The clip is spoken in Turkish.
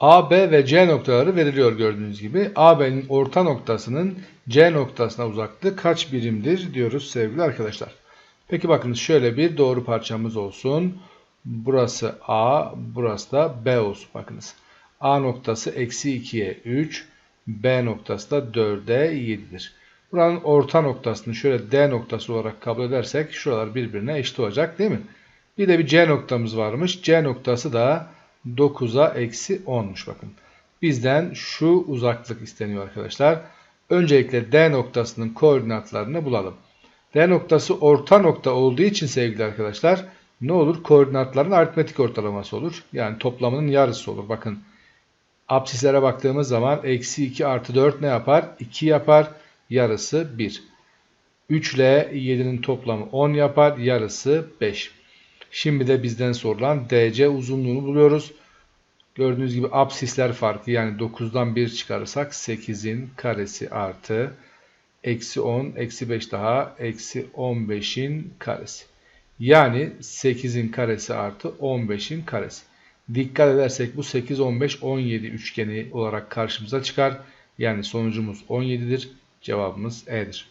A, B ve C noktaları veriliyor gördüğünüz gibi. AB'nin orta noktasının C noktasına uzaklığı kaç birimdir diyoruz sevgili arkadaşlar. Peki bakınız şöyle bir doğru parçamız olsun. Burası A, burası da B olsun bakınız. A noktası eksi 2'ye 3, B noktası da 4'e 7'dir. Buranın orta noktasını şöyle D noktası olarak kabul edersek şuralar birbirine eşit olacak değil mi? Bir de bir C noktamız varmış. C noktası da 9'a eksi 10'muş bakın. Bizden şu uzaklık isteniyor arkadaşlar. Öncelikle D noktasının koordinatlarını bulalım. D noktası orta nokta olduğu için sevgili arkadaşlar ne olur? Koordinatların aritmetik ortalaması olur. Yani toplamının yarısı olur. Bakın absislere baktığımız zaman eksi 2 artı 4 ne yapar? 2 yapar. Yarısı 1. 3 ile 7'nin toplamı 10 yapar. Yarısı 5. Şimdi de bizden sorulan DC uzunluğunu buluyoruz. Gördüğünüz gibi absisler farkı yani 9'dan 1 çıkarırsak 8'in karesi artı eksi 10 eksi 5 daha eksi 15'in karesi. Yani 8'in karesi artı 15'in karesi. Dikkat edersek bu 8, 15, 17 üçgeni olarak karşımıza çıkar. Yani sonucumuz 17'dir. Cevabımız E'dir.